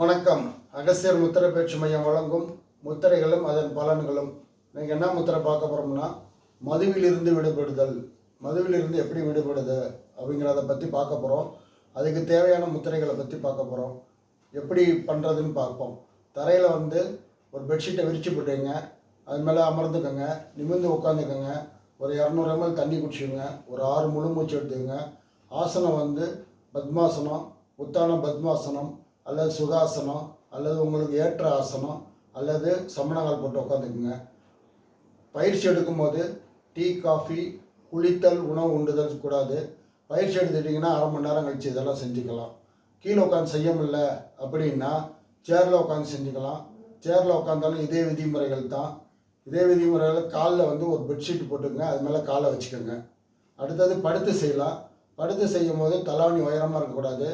வணக்கம். அகசியர் முத்திரை பயிற்சி மையம் வழங்கும் முத்திரைகளும் அதன் பலன்களும். நீங்கள் என்ன முத்திரை பார்க்க போகிறோம்னா மதுவிலிருந்து விடுபடுதல். மதுவிலிருந்து எப்படி விடுபடுது அப்படிங்கிறத பற்றி பார்க்க போகிறோம் அதுக்கு தேவையான முத்திரைகளை பற்றி பார்க்க போகிறோம் எப்படி பண்ணுறதுன்னு பார்ப்போம். தரையில் வந்து ஒரு பெட்ஷீட்டை விரிச்சு போட்டுங்க அது மேலே அமர்ந்துக்கோங்க. நிமிர்ந்து உட்காந்துக்கோங்க ஒரு இரநூறு எம்எல் தண்ணி குடிச்சுங்க ஒரு ஆறு முழு மூச்சு எடுத்துக்கோங்க. ஆசனம் வந்து பத்மாசனம் உத்தான பத்மாசனம் அல்லது சுகாசனம் அல்லது உங்களுக்கு ஏற்ற ஆசனம் அல்லது சமணகால் போட்டு உட்காந்துக்குங்க பயிற்சி எடுக்கும்போது டீ காஃபி குளித்தல் உணவு உண்டுதல் கூடாது. பயிற்சி எடுத்துட்டிங்கன்னா அரை மணி நேரம் கழித்து இதெல்லாம் செஞ்சுக்கலாம். கீழே உட்காந்து செய்ய முடியல அப்படின்னா சேரில் உட்காந்து செஞ்சுக்கலாம். சேரில் உட்காந்தாலும் இதே விதிமுறைகள் தான். இதே விதிமுறைகள் காலில் வந்து ஒரு பெட்ஷீட் போட்டுக்கங்க. அது மேலே காலை வச்சுக்கோங்க. அடுத்தது படுத்து செய்யலாம். படுத்து செய்யும் போது தலாவணி உயரமாக இருக்கக்கூடாது.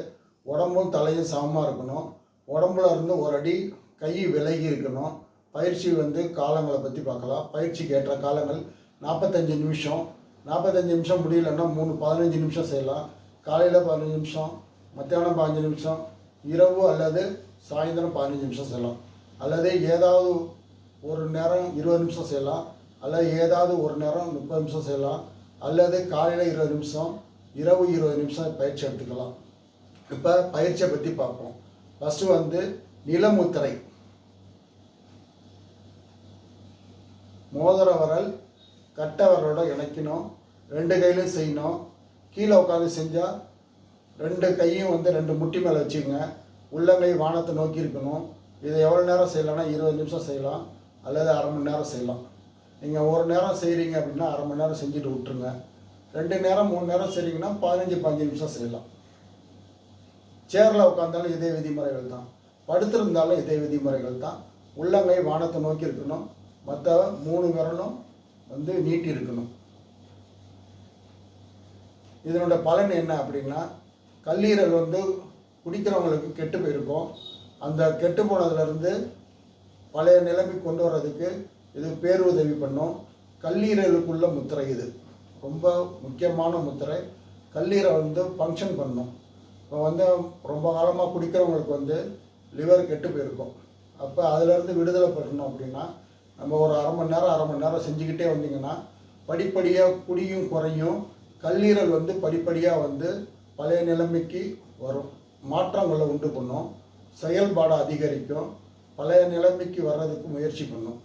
உடம்பும் தலையும் சமமாக இருக்கணும். உடம்புல இருந்து ஒரு அடி கை விலகி இருக்கணும். பயிற்சி வந்து காலங்களை பற்றி பார்க்கலாம். பயிற்சிக்கு ஏற்ற காலங்கள் நாற்பத்தஞ்சு நிமிஷம். நாற்பத்தஞ்சு நிமிஷம் முடியலன்னா மூணு பதினஞ்சு நிமிஷம் செய்யலாம். காலையில் பதினஞ்சு நிமிஷம் மத்தியானம் பதினஞ்சு நிமிஷம் இரவு அல்லது சாயந்தரம் பதினஞ்சு நிமிஷம் செய்யலாம். அல்லது ஏதாவது ஒரு நேரம் இருபது நிமிஷம் செய்யலாம். அல்லது ஏதாவது ஒரு நேரம் முப்பது நிமிஷம் செய்யலாம். அல்லது காலையில் இருபது நிமிஷம் இரவு இருபது நிமிஷம் பயிற்சி எடுத்துக்கலாம். இப்போ பயிற்சியை பற்றி பார்ப்போம். ஃபஸ்ட்டு வந்து நிலமுத்திரை மோதிர வரல் கட்டவரோட இணைக்கணும். ரெண்டு கையிலும் செய்யணும். கீழே உட்காந்து செஞ்சால் ரெண்டு கையும் வந்து ரெண்டு முட்டி மேலே வச்சுக்கோங்க. உள்ளங்கை வானத்தை நோக்கி இருக்கணும். இதை எவ்வளோ நேரம் செய்யலாம்னா இருபது நிமிஷம் செய்யலாம். அல்லது அரை மணி நேரம் செய்யலாம். நீங்கள் ஒரு நேரம் செய்கிறீங்க அப்படின்னா அரை மணி நேரம் செஞ்சுட்டு விட்டுருங்க. ரெண்டு நேரம் மூணு நேரம் செய்கிறீங்கன்னா பதினஞ்சு பதினஞ்சு நிமிஷம் செய்யலாம். சேரில் உட்காந்தாலும் இதே விதிமுறைகள் தான். படுத்திருந்தாலும் இதே விதிமுறைகள் தான். உள்ளங்கை வானத்தை நோக்கி இருக்கணும். மற்ற மூணு விரலும் வந்து நீட்டி இருக்கணும். இதனோட பலன் என்ன அப்படின்னா கல்லீரல் வந்து குடிக்கிறவங்களுக்கு கெட்டு போயிருக்கும். அந்த கெட்டு போனதுலேருந்து பழைய நிலைமை கொண்டு வர்றதுக்கு இது பேருதவி பண்ணும். கல்லீரலுக்குள்ள முத்திரை இது. ரொம்ப முக்கியமான முத்திரை. கல்லீரல் வந்து ஃபங்க்ஷன் பண்ணும். இப்போ வந்து ரொம்ப காலமாக குடிக்கிறவங்களுக்கு வந்து லிவர் கெட்டு போயிருக்கும். அப்போ அதிலேருந்து விடுதலை பெறணும் அப்படின்னா நம்ம ஒரு அரை மணி நேரம் அரை மணி நேரம் செஞ்சுக்கிட்டே வந்தீங்கன்னா படிப்படியாக குடியும் குறையும் கல்லீரல் வந்து படிப்படியாக வந்து பழைய நிலைமைக்கு வரும். மாற்றங்களை உண்டு பண்ணும். செயல்பாடு அதிகரிக்கும். பழைய நிலைமைக்கு வர்றதுக்கு முயற்சி பண்ணும்.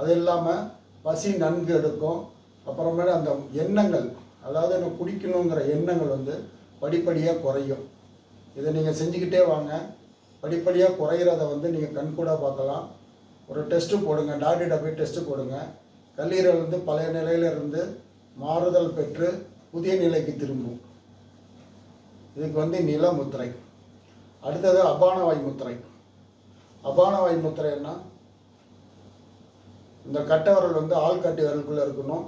அது இல்லாமல் பசி நன்கு எடுக்கும். அப்புறமேல அந்த எண்ணங்கள் அதாவது நம்ம குடிக்கணுங்கிற எண்ணங்கள் வந்து படிப்படியாக குறையும். இதை நீங்கள் செஞ்சுக்கிட்டே வாங்க. படிப்படியாக குறையிறத வந்து நீங்கள் கண்கூடாக பார்க்கலாம். ஒரு டெஸ்ட்டு போடுங்க. டாக்டர்கிட்ட போய் டெஸ்ட்டு போடுங்க. கல்லீரல் வந்து பழைய நிலையிலிருந்து மாறுதல் பெற்று புதிய நிலைக்கு திரும்பும். இதுக்கு வந்து நில முத்திரை அடுத்தது அபானவாய் முத்திரை. அபானவாய் முத்திரைன்னா இந்த கட்டவரல் வந்து வந்து ஆள்காட்டி வரலுக்குள்ளே இருக்கணும்.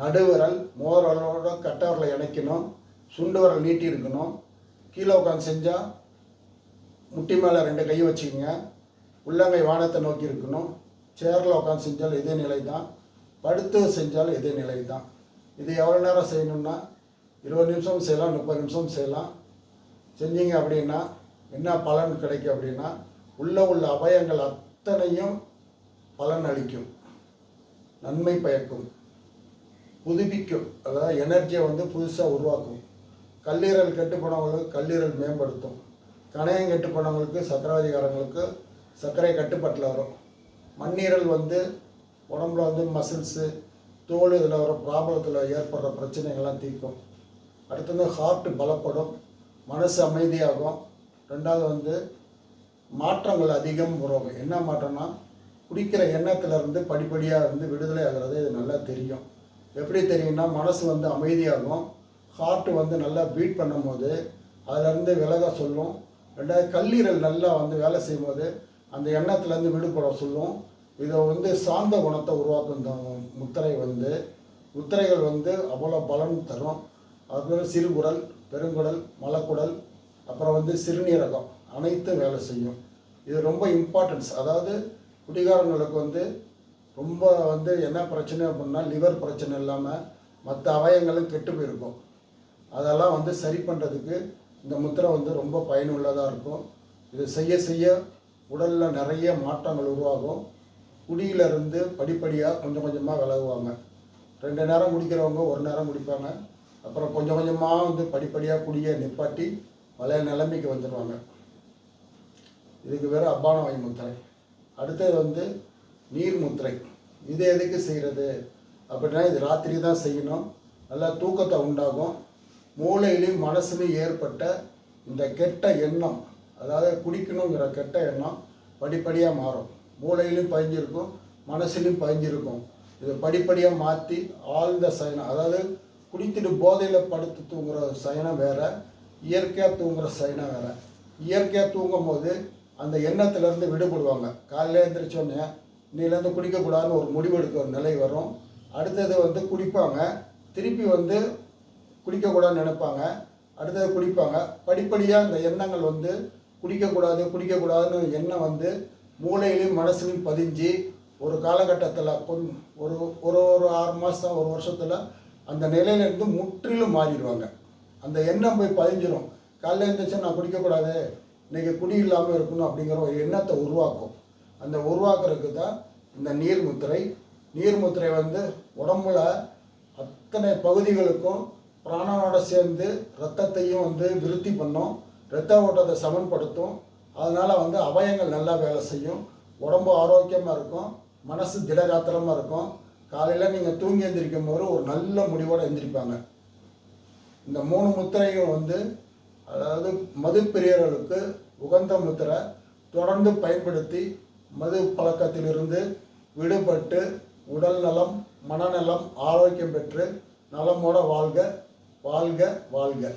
நடுவிரல் மோரலோட கட்டவரலை இணைக்கணும் சுண்டு விரல் நீட்டி இருக்கணும் கீழே உட்காந்து செஞ்சால் முட்டி மேலே ரெண்டு கை வச்சுக்கோங்க. உள்ளங்கை வானத்தை நோக்கி இருக்கணும். சேரில் உட்காந்து செஞ்சாலும் இதே நிலை தான் படுத்து செஞ்சாலும் இதே நிலை தான் இது எவ்வளோ நேரம் செய்யணும்னா இருபது நிமிஷம் செய்யலாம் முப்பது நிமிஷம் செய்யலாம். செஞ்சீங்க அப்படின்னா என்ன பலன் கிடைக்கும் அப்படின்னா உள்ளே உள்ள அபயங்கள் அத்தனையும் பலன் அளிக்கும். நன்மை பயக்கும். புதுப்பிக்கும். அதாவது எனர்ஜியை வந்து புதுசாக உருவாக்கும். கல்லீரல் கெட்டு போனவங்களுக்கு கல்லீரல் மேம்படுத்தும். கணையம் கெட்டு போனவங்களுக்கு சக்கராதிகாரங்களுக்கு சர்க்கரை கட்டுப்பாட்டில் வரும். மண்ணீரல் வந்து உடம்புல வந்து மசில்ஸு தோல் இதில் வர ப்ராப்ளத்தில் ஏற்படுற பிரச்சனைகள்லாம் தீர்க்கும். அடுத்தது ஹார்ட் பலப்படும். மனசு அமைதியாகும். ரெண்டாவது வந்து மாற்றங்கள் அதிகம் வரும் என்ன மாற்றம்னா குடிக்கிற எண்ணத்துலேருந்து படிப்படியாக இருந்து விடுதலை ஆகிறது இது நல்லா தெரியும். எப்படி தெரியும்னா மனசு வந்து அமைதியாகும். ஹார்ட் வந்து நல்லா பீட் பண்ணும்போது அதிலேருந்து விலக சொல்லும். ரெண்டாவது கல்லீரல் நல்லா வந்து வேலை செய்யும்போது அந்த எண்ணத்துலேருந்து விடுபட சொல்லும். இதை வந்து சார்ந்த குணத்தை உருவாக்கும் இந்த முத்திரை வந்து. முத்திரைகள் வந்து அவ்வளோ பலன் தரும். அதுக்கப்புறம் சிறுகுடல் பெருங்குடல் மலக்குடல் அப்புறம் வந்து சிறுநீரகம் அனைத்தும் வேலை செய்யும். இது ரொம்ப இம்பார்ட்டன்ஸ் அதாவது குடிகாரங்களுக்கு வந்து ரொம்ப வந்து என்ன பிரச்சனை அப்படின்னா லிவர் பிரச்சனை இல்லாமல் மற்ற அவயங்களும் கெட்டு போயிருக்கும். அதெல்லாம் வந்து சரி பண்ணுறதுக்கு இந்த முத்திரை வந்து ரொம்ப பயனுள்ளதாக இருக்கும். இது செய்ய செய்ய உடலில் நிறைய மாற்றங்கள் உருவாகும். குடியிலிருந்து படிப்படியாக கொஞ்சம் கொஞ்சமாக விலகுவாங்க. ரெண்டு நேரம் குடிக்கிறவங்க ஒரு நேரம் குடிப்பாங்க. அப்புறம் கொஞ்சம் கொஞ்சமாக வந்து படிப்படியாக குடியை நிப்பாட்டி பழைய நிலைமைக்கு வந்துடுவாங்க இதுக்கு பேர் அப்பான வாய் முத்திரை. அடுத்தது வந்து நீர் முத்திரை இது எதுக்கு செய்கிறது அப்படின்னா இது ராத்திரி தான் செய்யணும். நல்லா தூக்கத்தை உண்டாகும். மூளையிலையும் மனசுலையும் ஏற்பட்ட இந்த கெட்ட எண்ணம் அதாவது குடிக்கணுங்கிற கெட்ட எண்ணம் படிப்படியாக மாறும். மூளையிலையும் பதிஞ்சிருக்கும் மனசுலையும் பதிஞ்சிருக்கும். இது படிப்படியாக மாற்றி ஆழ்ந்த சயனம் அதாவது குடித்துட்டு போதையில் படுத்து தூங்குகிற சயனம் வேறு இயற்கையாக தூங்குகிற சயனம் வேறு. இயற்கையாக தூங்கும் போது அந்த எண்ணத்துலேருந்து விடுபடுவாங்க. காலையில் எழுந்திரிச்சோன்னே இன்னிலேருந்து குடிக்கக்கூடாதுன்னு ஒரு முடிவெடுக்க ஒரு நிலை வரும். அடுத்தது வந்து குடிப்பாங்க. திருப்பி வந்து குடிக்கக்கூடாதுன்னு நினைப்பாங்க. அடுத்தது குடிப்பாங்க. படிப்படியாக அந்த எண்ணங்கள் வந்து குடிக்கக்கூடாது குடிக்கக்கூடாதுன்னு எண்ணம் வந்து மூளையிலையும் மனசுலையும் பதிஞ்சு ஒரு காலகட்டத்தில் கொஞ் ஒரு ஒரு ஒரு ஆறு மாதம் ஒரு வருஷத்தில் அந்த நிலையிலேருந்து முற்றிலும் மாறிடுவாங்க. அந்த எண்ணம் போய் பதிஞ்சிரும். காலையில் எழுந்திரிச்சா நான் குடிக்கக்கூடாது. இன்றைக்கி குடி இல்லாமல் இருக்கணும் அப்படிங்கிற ஒரு எண்ணத்தை உருவாக்கும். அந்த உருவாக்குறதுக்கு தான் இந்த நீர்முத்திரை நீர்முத்திரை வந்து உடம்புல அத்தனை பகுதிகளுக்கும் பிராணனோட சேர்ந்து ரத்தத்தையும் வந்து விருத்தி பண்ணும். இரத்த ஓட்டத்தை சமன்படுத்தும். அதனால் வந்து அவயங்கள் நல்லா வேலை செய்யும். உடம்பு ஆரோக்கியமாக இருக்கும். மனசு திடகாத்திரமாக இருக்கும். காலையில் நீங்கள் தூங்கி எந்திரிக்கும் போது ஒரு நல்ல முடிவோடு எந்திரிப்பாங்க. இந்த மூணு முத்திரையும் வந்து அதாவது மது பிரியர்களுக்கு உகந்த முத்திரை தொடர்ந்து பயன்படுத்தி மது பழக்கத்திலிருந்து விடுபட்டு உடல் நலம் மனநலம் ஆரோக்கியம் பெற்று நலமோட வாழ்க வாழ்க வாழ்க.